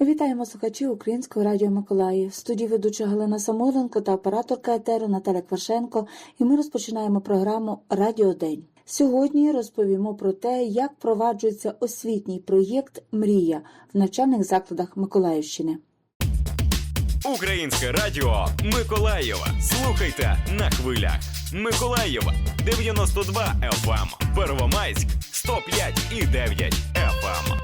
Вітаємо слухачів Українського радіо Миколаїв. Студії ведуча Галина Самоленко та операторка етеру Наталя Квашенко. І ми розпочинаємо програму Радіо День. Сьогодні розповімо про те, як впроваджується освітній проєкт Мрія в навчальних закладах Миколаївщини. Українське радіо Миколаєва. Слухайте на хвилях. Миколаєва 92 FM, Первомайськ 105 і 9 FM.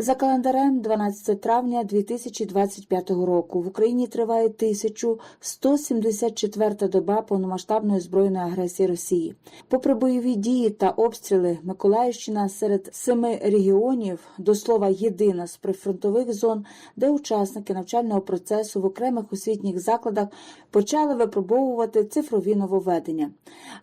За календарем 12 травня 2025 року в Україні триває 1174 доба повномасштабної збройної агресії Росії. Попри бойові дії та обстріли, Миколаївщина серед семи регіонів, до слова єдина з прифронтових зон, де учасники навчального процесу в окремих освітніх закладах почали випробовувати цифрові нововведення.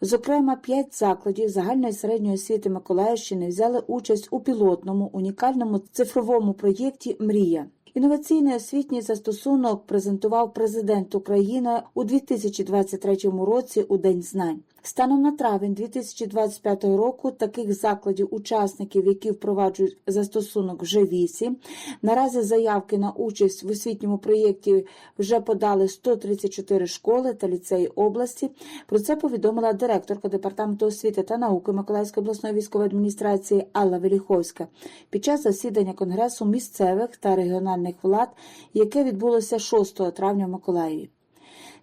Зокрема, п'ять закладів загальної середньої освіти Миколаївщини взяли участь у пілотному унікальному цифровому проєкті Мрія. Інноваційний освітній застосунок презентував президент України у 2023 році у День знань. Станом на травень 2025 року таких закладів учасників, які впроваджують застосунок, вже вісім. Наразі заявки на участь в освітньому проєкті вже подали 134 школи та ліцеї області. Про це повідомила директорка департаменту освіти та науки Миколаївської обласної військової адміністрації Алла Веліховська під час засідання конгресу місцевих та регіональних влад, яке відбулося 6 травня в Миколаєві.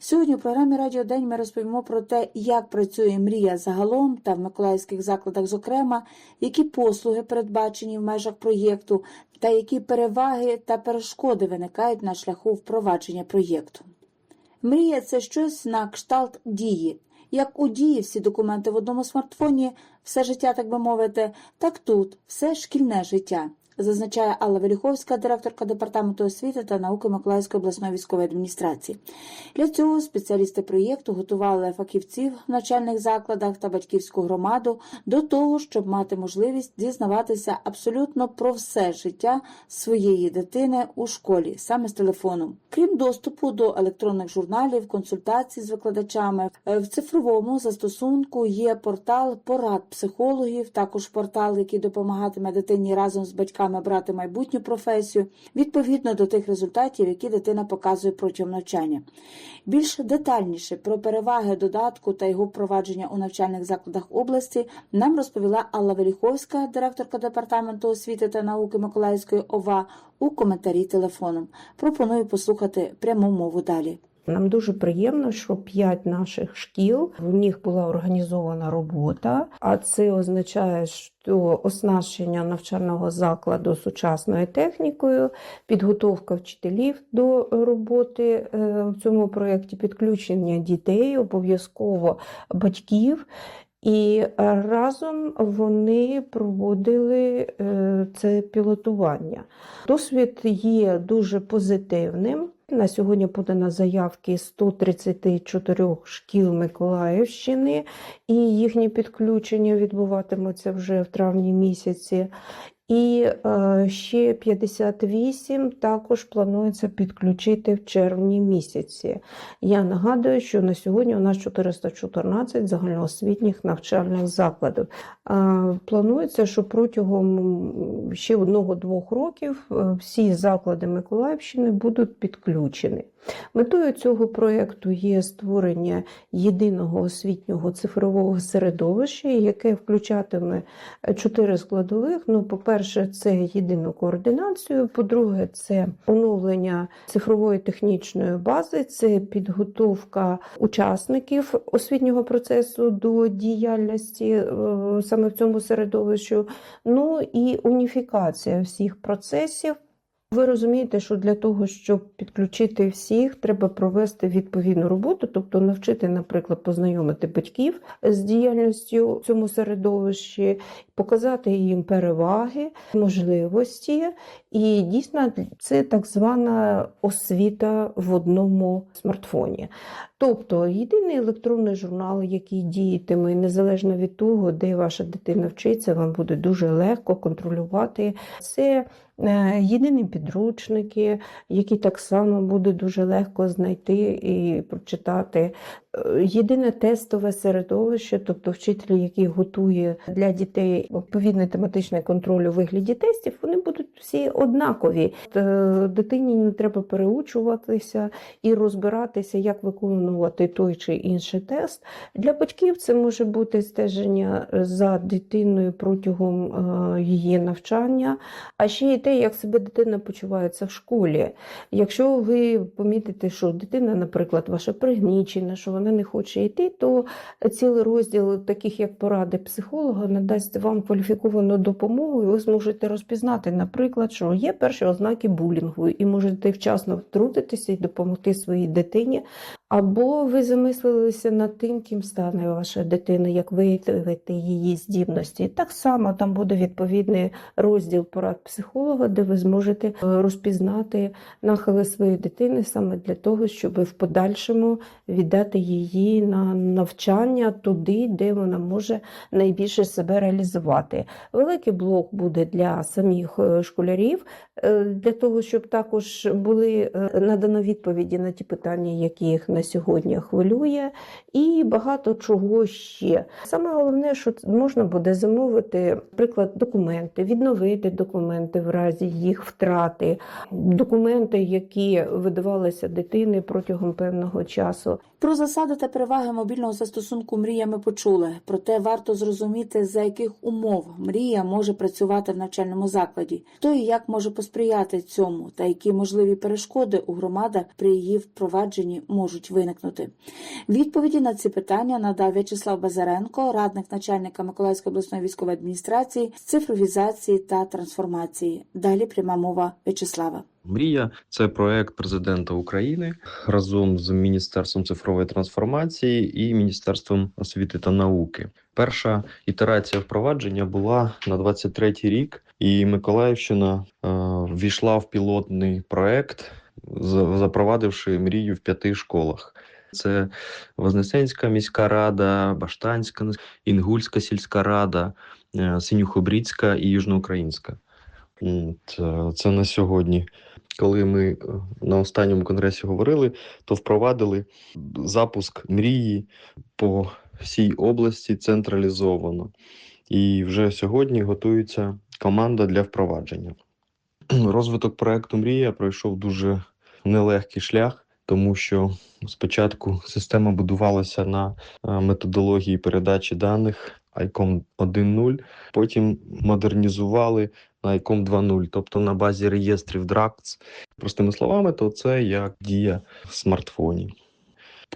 Сьогодні у програмі Радіо День ми розповімо про те, як працює мрія загалом та в миколаївських закладах, зокрема, які послуги передбачені в межах проєкту, та які переваги та перешкоди виникають на шляху впровадження проєкту. Мрія це щось на кшталт дії. Як у дії всі документи в одному смартфоні, все життя, так би мовити, так тут все шкільне життя зазначає Алла Веліховська, директорка департаменту освіти та науки Миколаївської обласної військової адміністрації. Для цього спеціалісти проєкту готували фахівців в навчальних закладах та батьківську громаду до того, щоб мати можливість дізнаватися абсолютно про все життя своєї дитини у школі, саме з телефоном. Крім доступу до електронних журналів, консультацій з викладачами, е, в цифровому застосунку є портал порад психологів, також портал, який допомагатиме дитині разом з батьками брати майбутню професію, відповідно до тих результатів, які дитина показує протягом навчання. Більш детальніше про переваги додатку та його впровадження у навчальних закладах області нам розповіла Алла Веліховська, директорка департаменту освіти та науки Миколаївської ОВА, у коментарі телефоном. Пропоную послухати пряму мову далі. Нам дуже приємно, що п'ять наших шкіл в них була організована робота, а це означає, що оснащення навчального закладу сучасною технікою, підготовка вчителів до роботи е, в цьому проєкті, підключення дітей, обов'язково батьків. І разом вони проводили е, це пілотування. Досвід є дуже позитивним. На сьогодні подано заявки 134 шкіл Миколаївщини, і їхні підключення відбуватимуться вже в травні місяці. І е, ще 58 також планується підключити в червні місяці. Я нагадую, що на сьогодні у нас 414 загальноосвітніх навчальних закладів. Планується, що протягом ще одного-двох років е, всі заклади Миколаївщини будуть підключені. Метою цього проєкту є створення єдиного освітнього цифрового середовища, яке включатиме чотири складових. Ну, по-перше, це єдину координацію. По-друге, це оновлення цифрової технічної бази, це підготовка учасників освітнього процесу до діяльності е, саме в цьому середовищу. Ну і уніфікація всіх процесів. Ви розумієте, що для того, щоб підключити всіх, треба провести відповідну роботу, тобто навчити, наприклад, познайомити батьків з діяльністю в цьому середовищі, показати їм переваги, можливості. І дійсно це так звана освіта в одному смартфоні. Тобто єдиний електронний журнал, який діятиме незалежно від того, де ваша дитина вчиться, вам буде дуже легко контролювати. Це е, єдині підручники, які так само буде дуже легко знайти і прочитати. Е, Єдине тестове середовище, тобто вчитель, який готує для дітей відповідний тематичний контроль у вигляді тестів, вони будуть всі однакові. Е, Дитині не треба переучуватися і розбиратися, як виконувати той чи інший тест. Для батьків це може бути стеження за дитиною протягом е, її навчання, а ще й те, як себе дитина почувається в школі. Якщо ви помітите, що дитина, наприклад, ваша пригнічена, що вона не хоче йти, то цілий розділ, таких як поради психолога, надасть вам кваліфіковану допомогу, і ви зможете розпізнати, наприклад, що є перші ознаки булінгу, і можете вчасно втрутитися і допомогти своїй дитині. Або ви замислилися над тим, ким стане ваша дитина, як виявити її здібності. Так само там буде відповідний розділ порад психолога, де ви зможете е, розпізнати нахили своєї дитини саме для того, щоб в подальшому віддати її на навчання туди, де вона може найбільше себе реалізувати. Великий блок буде для самих е, школярів, е, для того, щоб також були надано відповіді на ті питання, які їх на сьогодні хвилює, і багато чого ще. Саме головне, що можна буде замовити, наприклад, документи, відновити документи в разі їх втрати, документи, які видавалися дитини протягом певного часу. Про засади та переваги мобільного застосунку Мрія ми почули. Проте варто зрозуміти, за яких умов мрія може працювати в навчальному закладі, хто і як може посприяти цьому, та які можливі перешкоди у громадах при її впровадженні можуть виникнути. Відповіді на ці питання надав В'ячеслав Базаренко, радник начальника Миколаївської обласної військової адміністрації з цифровізації та трансформації. Далі пряма мова В'ячеслава. Мрія це проект президента України разом з Міністерством цифрової трансформації і Міністерством освіти та науки. Перша ітерація впровадження була на 23-й рік, і Миколаївщина е, ввійшла в пілотний проект, запровадивши мрію в п'яти школах. Це Вознесенська міська рада, Баштанська, Інгульська сільська рада, е, Синюхобрідська і Южноукраїнська. Це, це на сьогодні. Коли ми е, на останньому конгресі говорили, то впровадили запуск мрії по всій області централізовано. І вже сьогодні готується команда для впровадження. Розвиток проекту Мрія пройшов дуже нелегкий шлях, тому що спочатку система будувалася на е, методології передачі даних ICOM 1.0, потім модернізували на ICOM 2.0, тобто на базі реєстрів DRACTS. Простими словами, то це як дія в смартфоні.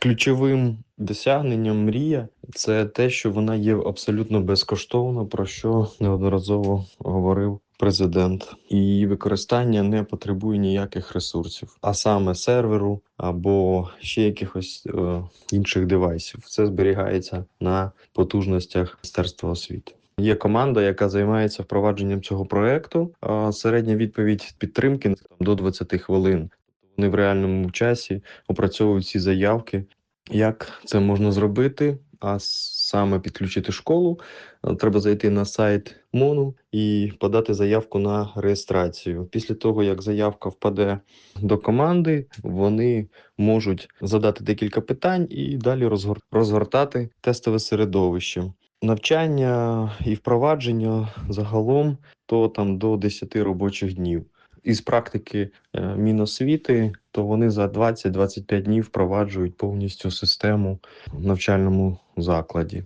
Ключовим досягненням мрія це те, що вона є абсолютно безкоштовна, про що неодноразово говорив президент. І її використання не потребує ніяких ресурсів, а саме серверу або ще якихось е, інших девайсів. Це зберігається на потужностях Міністерства освіти. Є команда, яка займається впровадженням цього проекту. Середня відповідь підтримки до 20 хвилин. Вони в реальному часі опрацьовують ці заявки. Як це можна зробити? А саме підключити школу, е, треба зайти на сайт МОНу і подати заявку на реєстрацію. Після того, як заявка впаде до команди, вони можуть задати декілька питань і далі розгор- розгортати тестове середовище. Навчання і впровадження загалом то там до 10 робочих днів. Із практики е, Міносвіти, то вони за 20-25 днів впроваджують повністю систему в навчальному закладі.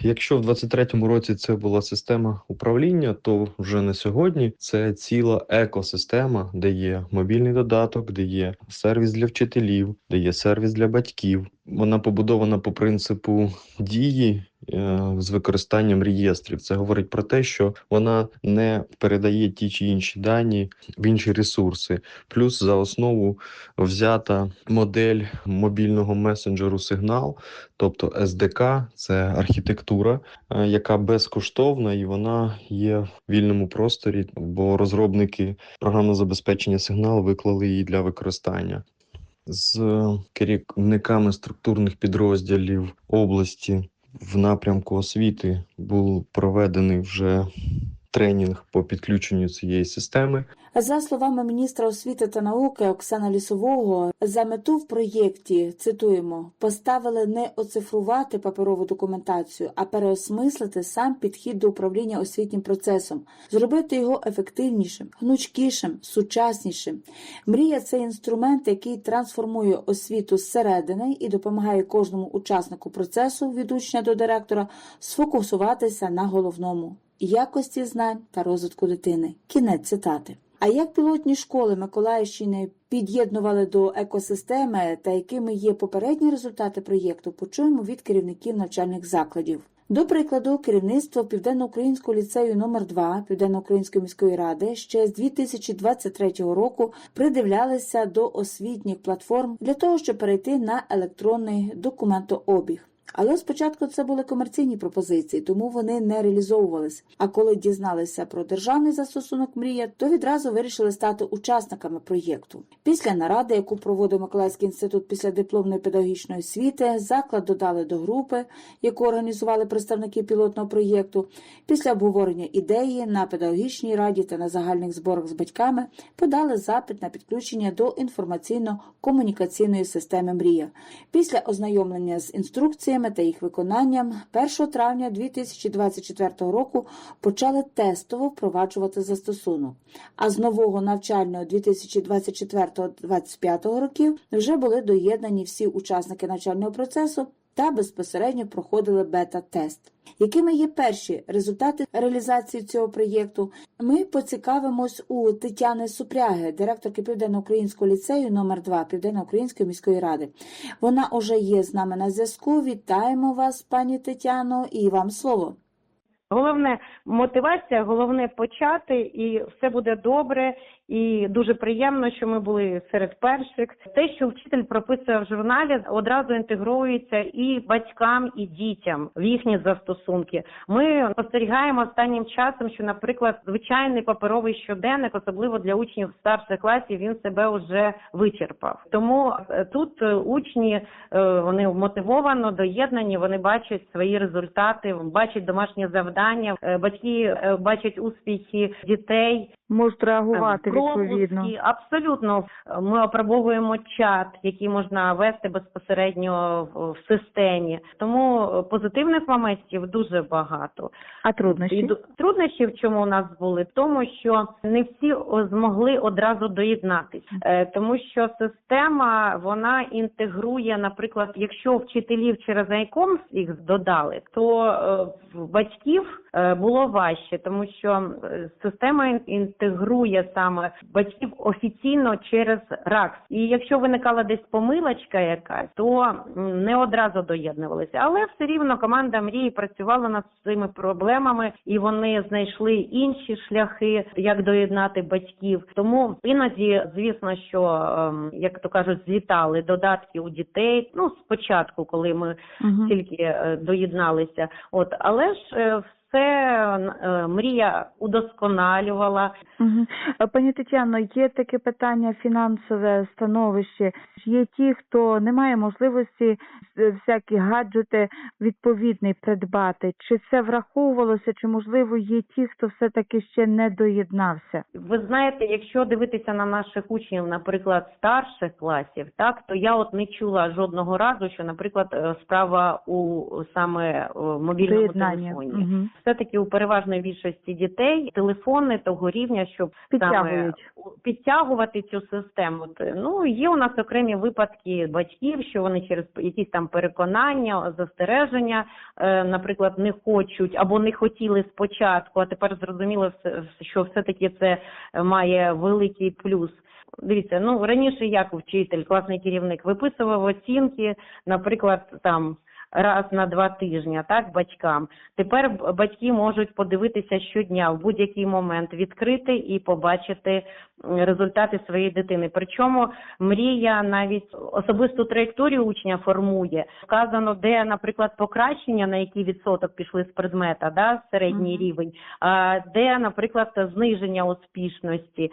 Якщо в 23-му році це була система управління, то вже на сьогодні це ціла екосистема, де є мобільний додаток, де є сервіс для вчителів, де є сервіс для батьків. Вона побудована по принципу дії е, з використанням реєстрів. Це говорить про те, що вона не передає ті чи інші дані в інші ресурси. Плюс за основу взята модель мобільного месенджеру сигнал, тобто SDK, це архітектура, е, яка безкоштовна і вона є в вільному просторі, бо розробники програмного забезпечення сигнал виклали її для використання. З керівниками структурних підрозділів області в напрямку освіти був проведений вже тренінг по підключенню цієї системи. За словами міністра освіти та науки Оксана Лісового, за мету в проєкті цитуємо поставили не оцифрувати паперову документацію, а переосмислити сам підхід до управління освітнім процесом, зробити його ефективнішим, гнучкішим, сучаснішим. Мрія це інструмент, який трансформує освіту зсередини і допомагає кожному учаснику процесу від учня до директора сфокусуватися на головному якості знань та розвитку дитини. Кінець цитати. А як пілотні школи Миколаївщини під'єднували до екосистеми та якими є попередні результати проєкту, почуємо від керівників навчальних закладів. До прикладу, керівництво Південно-Українського ліцею номер 2 Південно-Української міської ради ще з 2023 року придивлялися до освітніх платформ для того, щоб перейти на електронний документообіг. Але спочатку це були комерційні пропозиції, тому вони не реалізовувались. А коли дізналися про державний застосунок мрія, то відразу вирішили стати учасниками проєкту. Після наради, яку проводив Миколаївський інститут після дипломної педагогічної освіти, заклад додали до групи, яку організували представники пілотного проєкту. Після обговорення ідеї на педагогічній раді та на загальних зборах з батьками подали запит на підключення до інформаційно-комунікаційної системи Мрія. Після ознайомлення з інструкціями та їх виконанням 1 травня 2024 року почали тестово впроваджувати застосунок. А з нового навчального 2024-2025 років вже були доєднані всі учасники навчального процесу та безпосередньо проходили бета-тест. Якими є перші результати реалізації цього проєкту? Ми поцікавимось у Тетяни Супряги, директорки Південно-Українського ліцею номер 2 Південно-Української міської ради. Вона уже є з нами на зв'язку. Вітаємо вас, пані Тетяно, і вам слово. Головне мотивація, головне почати, і все буде добре. І дуже приємно, що ми були серед перших. Те, що вчитель прописує в журналі, одразу інтегрується і батькам, і дітям в їхні застосунки. Ми спостерігаємо останнім часом, що, наприклад, звичайний паперовий щоденник, особливо для учнів старших класів, він себе вже вичерпав. Тому е, тут е, учні е, вони мотивовано доєднані, вони бачать свої результати, бачать домашні завдання, батьки бачать успіхи дітей. можуть реагувати відповідно. Абсолютно. Ми опробовуємо чат, який можна вести безпосередньо в, системі. Тому е, позитивних моментів дуже багато. А І труднощі? ду- труднощі в чому у нас були? В тому, що не всі змогли одразу доєднатися, Е, тому що система вона інтегрує, наприклад, якщо вчителів через ICOMS їх додали, то е, батьків е, було важче, тому що е, система інтегрує саме батьків офіційно через РАКС. І якщо виникала десь помилочка якась, то не одразу доєднувалися. Але все рівно команда мрії працювала над цими проблемами, і вони знайшли інші шляхи, як доєднати батьків. Тому іноді, звісно, що ем, як то кажуть, злітали додатки у дітей. Ну спочатку, коли ми Мгм. тільки е, доєдналися. От але ж е, все е, мрія удосконалювала. Е, Пані Тетяно, є таке питання фінансове становище. Є ті, хто не має можливості е, всякі гаджети відповідний придбати. Чи це враховувалося, чи можливо є ті, хто все таки ще не доєднався? Ви знаєте, якщо дивитися на наших учнів, наприклад, старших класів, так то я от не чула жодного разу, що, наприклад, справа у саме мобільному телефоні. Мгм. Все-таки у переважної більшості дітей телефони того рівня, щоб саме Підтягують. підтягувати цю систему. Ну є у нас окремі випадки батьків, що вони через якісь там переконання, застереження, е, наприклад, не хочуть або не хотіли спочатку, а тепер зрозуміло, що все-таки це має великий плюс. Дивіться, ну раніше як вчитель, класний керівник виписував оцінки, наприклад, там раз на два тижні, так батькам. Тепер батьки можуть подивитися щодня в будь-який момент, відкрити і побачити результати своєї дитини. Причому мрія навіть особисту траєкторію учня формує. Вказано, де, наприклад, покращення, на який відсоток пішли з предмета, да, середній Мгм. рівень, а де, наприклад, зниження успішності.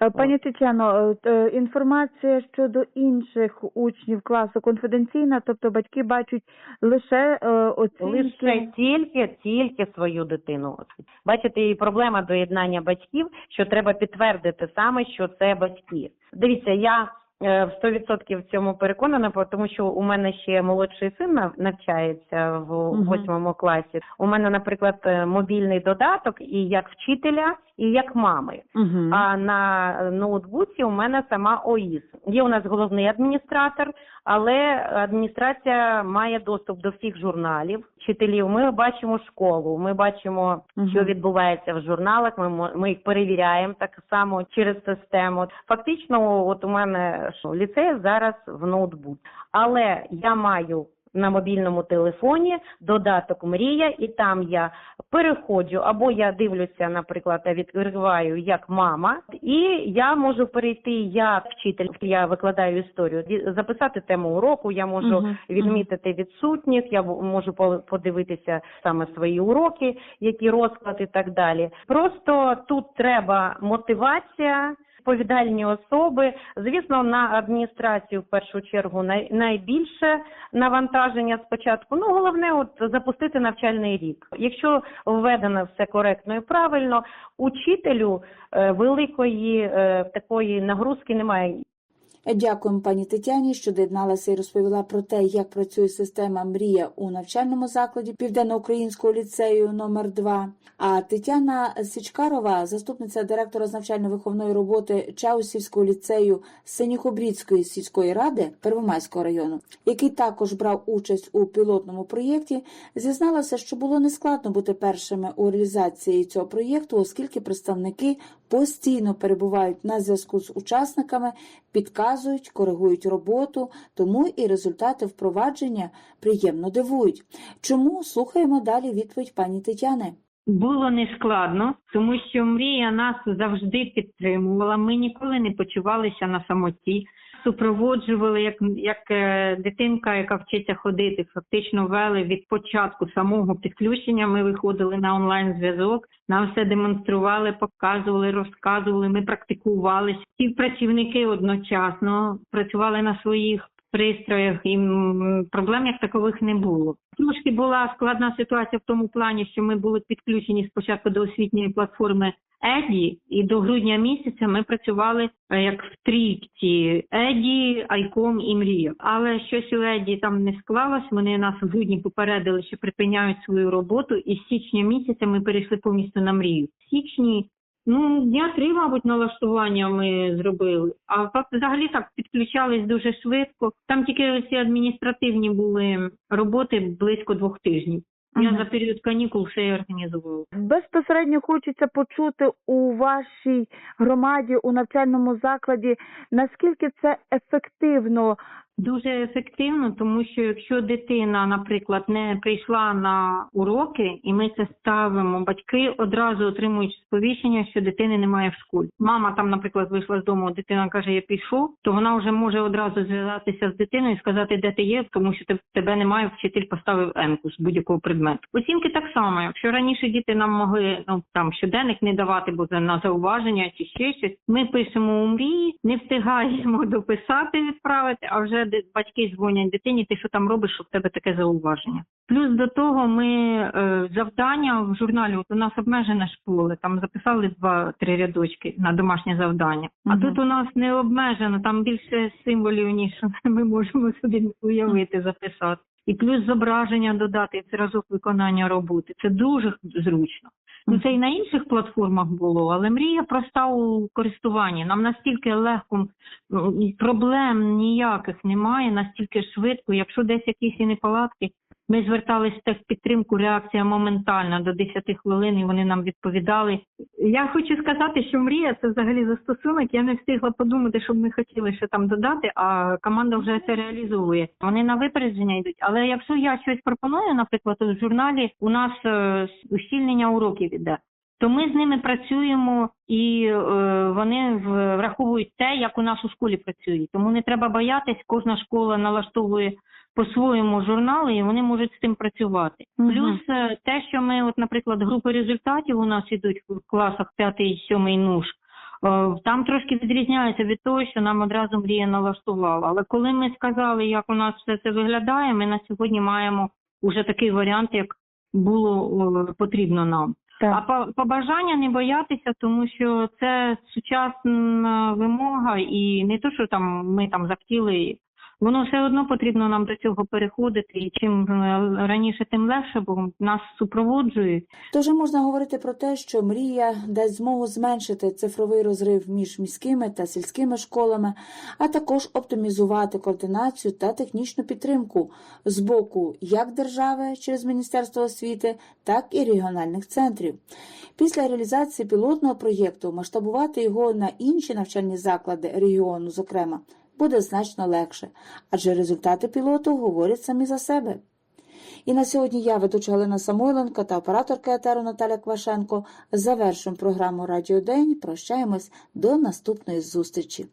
Е, Пані Тетяно, е, е, інформація щодо інших учнів класу конфіденційна, тобто батьки бачать лише оцінки. Лише тільки, тільки свою дитину. Бачите, і проблема доєднання батьків, що треба підтвердити саме, що це батьки. Дивіться, я в 100% в цьому переконана, тому що у мене ще молодший син навчається в восьмому класі. У мене, наприклад, е, мобільний додаток і як вчителя, і як мами. Угу. А на ноутбуці у мене сама ОІС. Є у нас головний адміністратор, але адміністрація має доступ до всіх журналів, вчителів. Ми бачимо школу, ми бачимо, що відбувається в журналах. Ми ми їх перевіряємо так само через систему. Фактично, от у мене що ліцей зараз в ноутбук, але я маю. На мобільному телефоні додаток Мрія, і там я переходжу, або я дивлюся, наприклад, відкриваю як мама, і я можу перейти як вчитель. Я викладаю історію, записати тему уроку. Я можу відмітити відсутніх. Я можу по- подивитися саме свої уроки, які розклад і так далі. Просто тут треба мотивація. Відповідальні особи, звісно, на адміністрацію в першу чергу найбільше навантаження спочатку. Ну головне, от запустити навчальний рік. Якщо введено все коректно і правильно, учителю е, великої е, такої нагрузки немає. Дякуємо пані Тетяні, що доєдналася і розповіла про те, як працює система Мрія у навчальному закладі Південноукраїнського ліцею номер 2 А Тетяна Січкарова, заступниця директора з навчально-виховної роботи Чаусівського ліцею Синьохобрідської сільської ради Первомайського району, який також брав участь у пілотному проєкті, зізналася, що було нескладно бути першими у реалізації цього проєкту, оскільки представники постійно перебувають на зв'язку з учасниками, підказують, коригують роботу, тому і результати впровадження приємно дивують. Чому слухаємо далі відповідь пані Тетяни? Було нескладно, тому що мрія нас завжди підтримувала. Ми ніколи не почувалися на самоті. Супроводжували як, як е, дитинка, яка вчиться ходити. Фактично вели від початку самого підключення. Ми виходили на онлайн зв'язок, нам все демонстрували, показували, розказували. Ми практикувалися. Ті працівники одночасно працювали на своїх пристроях, і проблем як такових не було. Трошки була складна ситуація в тому плані, що ми були підключені спочатку до освітньої платформи Еді, і до грудня місяця ми працювали е, як в трійці Еді, Айком і Мрія. Але щось у Еді там не склалось. Вони нас в грудні попередили, що припиняють свою роботу, і з січня місяця ми перейшли повністю на мрію. В січні Ну, дня три, мабуть, налаштування ми зробили. А взагалі так підключались дуже швидко. Там тільки ці адміністративні були роботи близько двох тижнів. Я за період канікул все і організовувала. Безпосередньо хочеться почути у вашій громаді у навчальному закладі, наскільки це ефективно. Дуже ефективно, тому що якщо дитина, наприклад, не прийшла на уроки, і ми це ставимо, батьки одразу отримують сповіщення, що дитини немає в школі. Мама там, наприклад, вийшла з дому, дитина каже, я пішов, то вона вже може одразу зв'язатися з дитиною і сказати, де ти є, тому що те- тебе немає, вчитель поставив енку з будь-якого предмету. Оцінки так само. Якщо раніше діти нам могли ну там щоденник не давати, бо це на зауваження чи ще щось, ми пишемо у мрії, не встигаємо дописати, відправити, а вже батьки дзвонять дитині, ти що там робиш, щоб в тебе таке зауваження. Плюс до того ми е, завдання в журналі. От у нас обмежене школи, там записали два-три рядочки на домашнє завдання. А Мгм. тут у нас не обмежено, там більше символів, ніж ми можемо собі уявити, записати. І плюс зображення додати, і зразок виконання роботи. Це дуже зручно. Ну це і на інших платформах було, але мрія проста у користуванні. Нам настільки легко проблем ніяких немає, настільки швидко. Якщо десь якісь і неполадки, ми зверталися в техпідтримку, реакція моментальна до 10 хвилин, і вони нам відповідали. Я хочу сказати, що мрія це взагалі застосунок. Я не встигла подумати, що б ми хотіли ще там додати, а команда вже це реалізовує. Вони на випередження йдуть. Але якщо я щось пропоную, наприклад, у журналі у нас е, ущільнення уроків іде. То ми з ними працюємо і е, вони враховують те, як у нас у школі працюють. Тому не треба боятись, кожна школа налаштовує по-своєму журнали, і вони можуть з цим працювати. Мгм. Плюс е, те, що ми, от, наприклад, групи результатів у нас ідуть в класах 5 і 7 нуж, Там трошки відрізняється від того, що нам одразу мрія налаштувала. Але коли ми сказали, як у нас все це виглядає, ми на сьогодні маємо уже такий варіант, як було потрібно нам. А Так. по- побажання не боятися, тому що це сучасна вимога, і не то, що там ми там захотіли. Воно все одно потрібно нам до цього переходити, і чим е, раніше, тим легше, бо нас супроводжують. Тож можна говорити про те, що мрія дасть змогу зменшити цифровий розрив між міськими та сільськими школами, а також оптимізувати координацію та технічну підтримку з боку як держави через Міністерство освіти, так і регіональних центрів. Після реалізації пілотного проєкту масштабувати його на інші навчальні заклади регіону, зокрема, буде значно легше, адже результати пілоту говорять самі за себе. І на сьогодні я, ведуча Галина Самойленко та операторка етеру Наталя Квашенко завершуємо програму Радіодень. Прощаємось до наступної зустрічі.